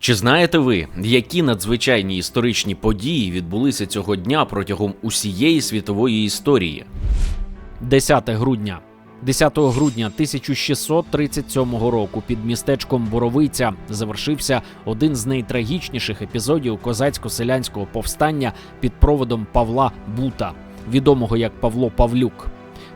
Чи знаєте ви, які надзвичайні історичні події відбулися цього дня протягом усієї світової історії? 10 грудня. 10 грудня 1637 року під містечком Боровиця завершився один з найтрагічніших епізодів козацько-селянського повстання під проводом Павла Бута, відомого як Павло Павлюк.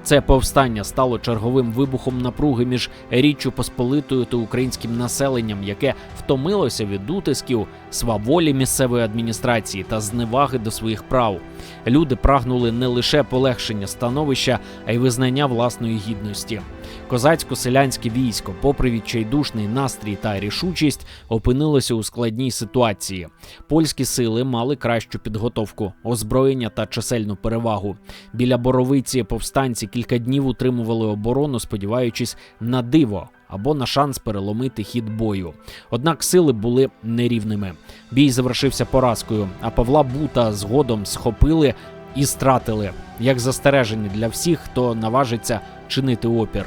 Це повстання стало черговим вибухом напруги між Річчю Посполитою та українським населенням, яке втомилося від утисків, сваволі місцевої адміністрації та зневаги до своїх прав. Люди прагнули не лише полегшення становища, а й визнання власної гідності. Козацько-селянське військо, попри відчайдушний настрій та рішучість, опинилося у складній ситуації. Польські сили мали кращу підготовку, озброєння та чисельну перевагу. Біля боровиці повстанці кілька днів утримували оборону, сподіваючись на диво. Або на шанс переломити хід бою. Однак сили були нерівними. Бій завершився поразкою, а Павла Бута згодом схопили і стратили як застереження для всіх, хто наважиться чинити опір.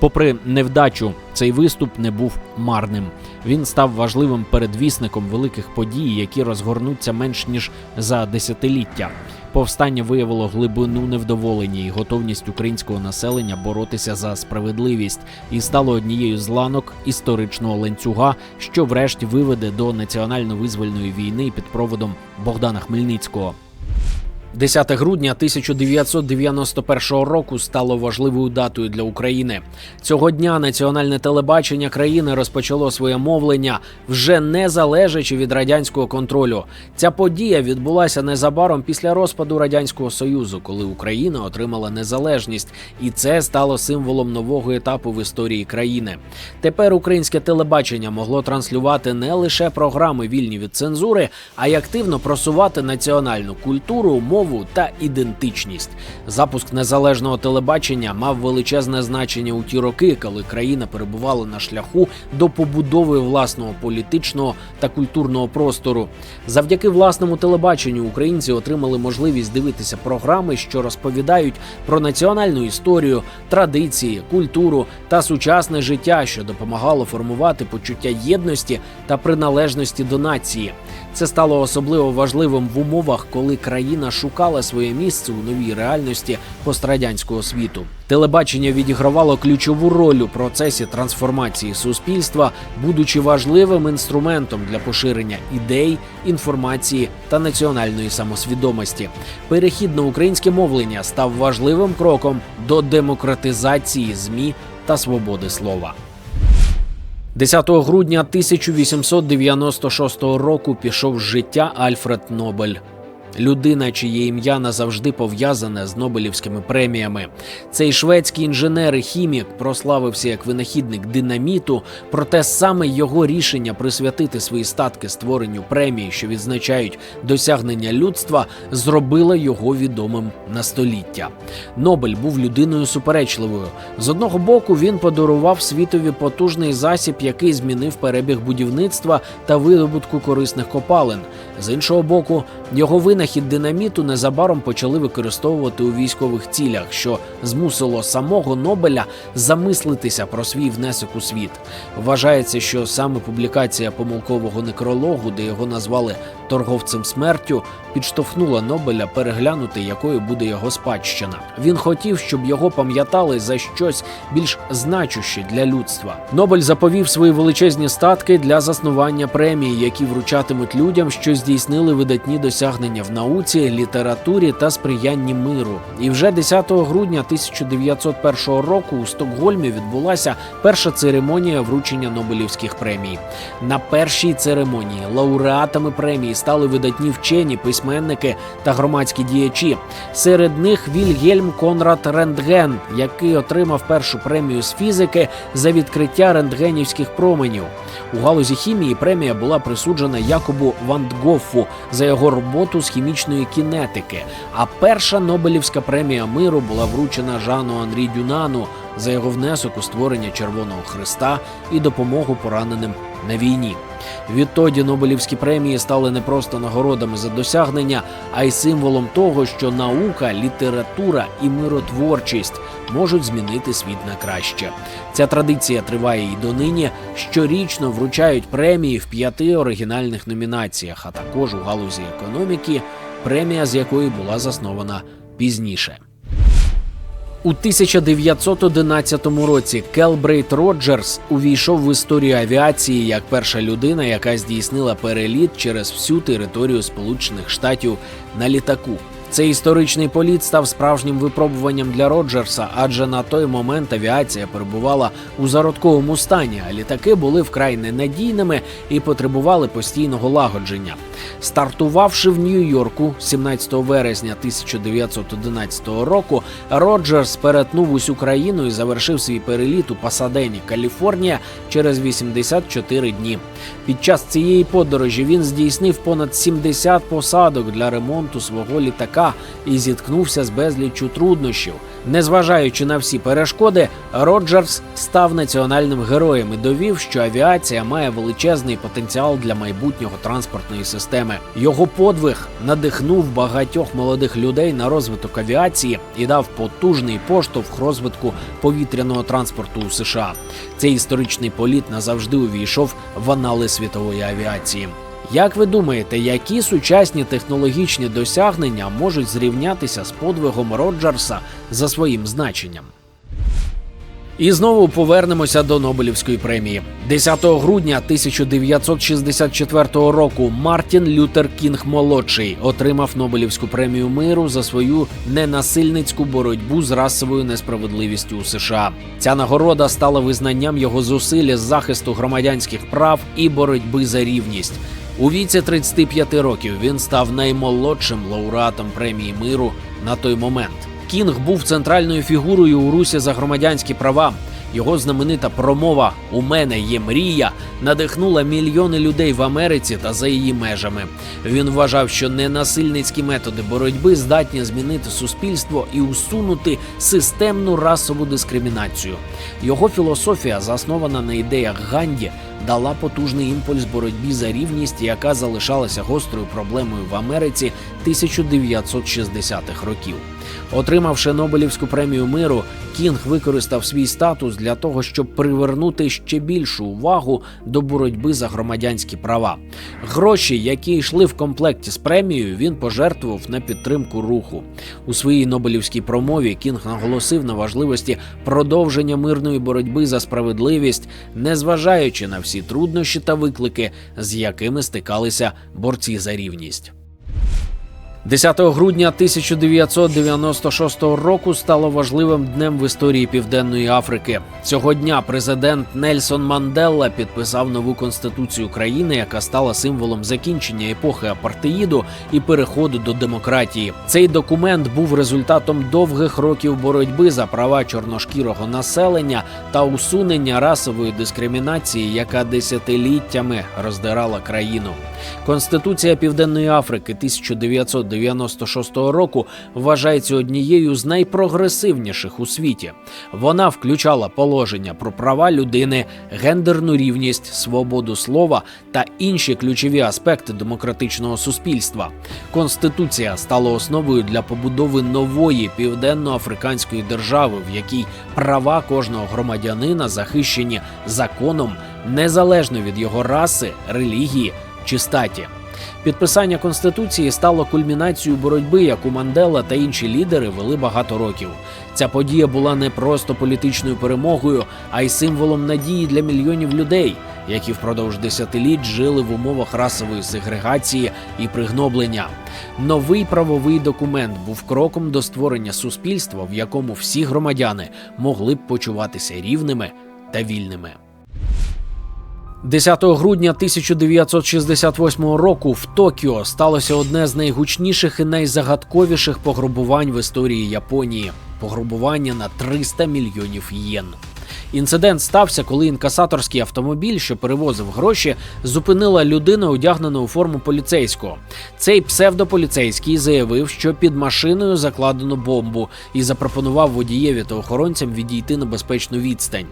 Попри невдачу, цей виступ не був марним. Він став важливим передвісником великих подій, які розгорнуться менш ніж за десятиліття. Повстання виявило глибину невдоволення і готовність українського населення боротися за справедливість і стало однією з ланок історичного ланцюга, що врешті виведе до національно-визвольної війни під проводом Богдана Хмельницького. 10 грудня 1991 року стало важливою датою для України. Цього дня національне телебачення країни розпочало своє мовлення, вже не залежачи від радянського контролю. Ця подія відбулася незабаром після розпаду радянського союзу, коли Україна отримала незалежність, і це стало символом нового етапу в історії країни. Тепер українське телебачення могло транслювати не лише програми вільні від цензури, а й активно просувати національну культуру, мову та ідентичність. Запуск незалежного телебачення мав величезне значення у ті роки, коли країна перебувала на шляху до побудови власного політичного та культурного простору. Завдяки власному телебаченню українці отримали можливість дивитися програми, що розповідають про національну історію, традиції, культуру та сучасне життя, що допомагало формувати почуття єдності та приналежності до нації. Це стало особливо важливим в умовах, коли країна шукала своє місце у новій реальності пострадянського світу. Телебачення відігравало ключову роль у процесі трансформації суспільства, будучи важливим інструментом для поширення ідей, інформації та національної самосвідомості. Перехід на українське мовлення став важливим кроком до демократизації змі та свободи слова. 10 грудня 1896 року пішов з життя Альфред Нобель. Людина, чиє ім'я назавжди пов'язане з Нобелівськими преміями. Цей шведський інженер і хімік прославився як винахідник динаміту, проте саме його рішення присвятити свої статки створенню премії, що відзначають досягнення людства, зробило його відомим на століття. Нобель був людиною суперечливою. З одного боку, він подарував світові потужний засіб, який змінив перебіг будівництва та видобутку корисних копалин. З іншого боку, його винахід динаміту незабаром почали використовувати у військових цілях, що змусило самого Нобеля замислитися про свій внесок у світ. Вважається, що саме публікація помилкового некрологу, де його назвали торговцем смертю, підштовхнула Нобеля переглянути, якою буде його спадщина. Він хотів, щоб його пам'ятали за щось більш значуще для людства. Нобель заповів свої величезні статки для заснування премії, які вручатимуть людям, що здійснили видатні досягнення в науці, літературі та сприянні миру. І вже 10 грудня 1901 року у Стокгольмі відбулася перша церемонія вручення Нобелівських премій. На першій церемонії лауреатами премії стали видатні вчені, письменники та громадські діячі. Серед них Вільгельм Конрад Рентген, який отримав першу премію з фізики за відкриття рентгенівських променів. У галузі хімії премія була присуджена Якобу Вандгофу за його роботу з хімічної кінетики. А перша Нобелівська премія миру була вручена Жану Анрі Дюнану, за його внесок у створення Червоного Христа і допомогу пораненим на війні. Відтоді Нобелівські премії стали не просто нагородами за досягнення, а й символом того, що наука, література і миротворчість можуть змінити світ на краще. Ця традиція триває і донині. Щорічно вручають премії в п'яти оригінальних номінаціях, а також у галузі економіки, премія з якої була заснована пізніше. У 1911 році Келбрейт Роджерс увійшов в історію авіації як перша людина, яка здійснила переліт через всю територію Сполучених Штатів на літаку. Цей історичний політ став справжнім випробуванням для Роджерса, адже на той момент авіація перебувала у зародковому стані, а літаки були вкрай ненадійними і потребували постійного лагодження. Стартувавши в Нью-Йорку 17 вересня 1911 року, Роджерс перетнув усю країну і завершив свій переліт у Пасадені, Каліфорнія, через 84 дні. Під час цієї подорожі він здійснив понад 70 посадок для ремонту свого літака і зіткнувся з безліччю труднощів. Незважаючи на всі перешкоди, Роджерс став національним героєм і довів, що авіація має величезний потенціал для майбутнього транспортної системи. Його подвиг надихнув багатьох молодих людей на розвиток авіації і дав потужний поштовх розвитку повітряного транспорту у США. Цей історичний політ назавжди увійшов в анали світової авіації. Як ви думаєте, які сучасні технологічні досягнення можуть зрівнятися з подвигом Роджерса за своїм значенням? І знову повернемося до Нобелівської премії. 10 грудня 1964 року Мартін Лютер Кінг молодший отримав Нобелівську премію миру за свою ненасильницьку боротьбу з расовою несправедливістю у США. Ця нагорода стала визнанням його зусиль з захисту громадянських прав і боротьби за рівність. У віці 35 років він став наймолодшим лауреатом премії миру на той момент. Кінг був центральною фігурою у русі за громадянські права. Його знаменита промова У мене є мрія надихнула мільйони людей в Америці та за її межами. Він вважав, що ненасильницькі методи боротьби здатні змінити суспільство і усунути системну расову дискримінацію. Його філософія, заснована на ідеях Ганді, дала потужний імпульс боротьбі за рівність, яка залишалася гострою проблемою в Америці 1960-х років. Отримавши Нобелівську премію миру, Кінг використав свій статус для того, щоб привернути ще більшу увагу до боротьби за громадянські права. Гроші, які йшли в комплекті з премією, він пожертвував на підтримку руху. У своїй Нобелівській промові Кінг наголосив на важливості продовження мирної боротьби за справедливість, незважаючи на всі труднощі та виклики, з якими стикалися борці за рівність. 10 грудня 1996 року стало важливим днем в історії Південної Африки. Цього дня президент Нельсон Манделла підписав нову конституцію країни, яка стала символом закінчення епохи апартеїду і переходу до демократії. Цей документ був результатом довгих років боротьби за права чорношкірого населення та усунення расової дискримінації, яка десятиліттями роздирала країну. Конституція Південної Африки 1996 року вважається однією з найпрогресивніших у світі. Вона включала положення про права людини, гендерну рівність, свободу слова та інші ключові аспекти демократичного суспільства. Конституція стала основою для побудови нової південноафриканської держави, в якій права кожного громадянина захищені законом незалежно від його раси, релігії чи статі. Підписання конституції стало кульмінацією боротьби, яку Мандела та інші лідери вели багато років. Ця подія була не просто політичною перемогою, а й символом надії для мільйонів людей, які впродовж десятиліть жили в умовах расової сегрегації і пригноблення. Новий правовий документ був кроком до створення суспільства, в якому всі громадяни могли б почуватися рівними та вільними. 10 грудня 1968 року в Токіо сталося одне з найгучніших і найзагадковіших пограбувань в історії Японії пограбування на 300 мільйонів єн. Інцидент стався, коли інкасаторський автомобіль, що перевозив гроші, зупинила людина, одягнена у форму поліцейського. Цей псевдополіцейський заявив, що під машиною закладено бомбу, і запропонував водієві та охоронцям відійти на безпечну відстань.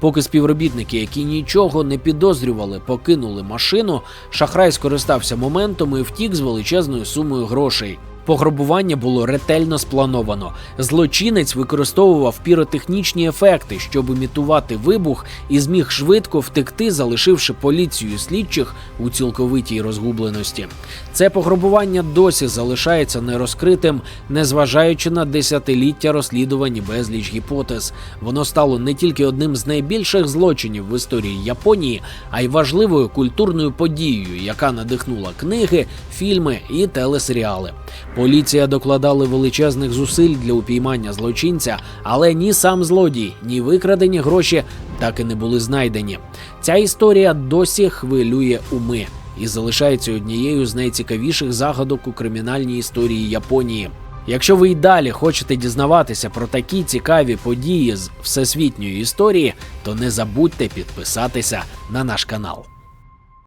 Поки співробітники, які нічого не підозрювали, покинули машину, шахрай скористався моментом і втік з величезною сумою грошей. Пограбування було ретельно сплановано. Злочинець використовував піротехнічні ефекти, щоб імітувати вибух, і зміг швидко втекти, залишивши поліцію слідчих у цілковитій розгубленості. Це пограбування досі залишається нерозкритим, незважаючи на десятиліття розслідувань безліч гіпотез. Воно стало не тільки одним з найбільших злочинів в історії Японії, а й важливою культурною подією, яка надихнула книги, фільми і телесеріали. Поліція докладали величезних зусиль для упіймання злочинця, але ні сам злодій, ні викрадені гроші так і не були знайдені. Ця історія досі хвилює уми і залишається однією з найцікавіших загадок у кримінальній історії Японії. Якщо ви й далі хочете дізнаватися про такі цікаві події з всесвітньої історії, то не забудьте підписатися на наш канал.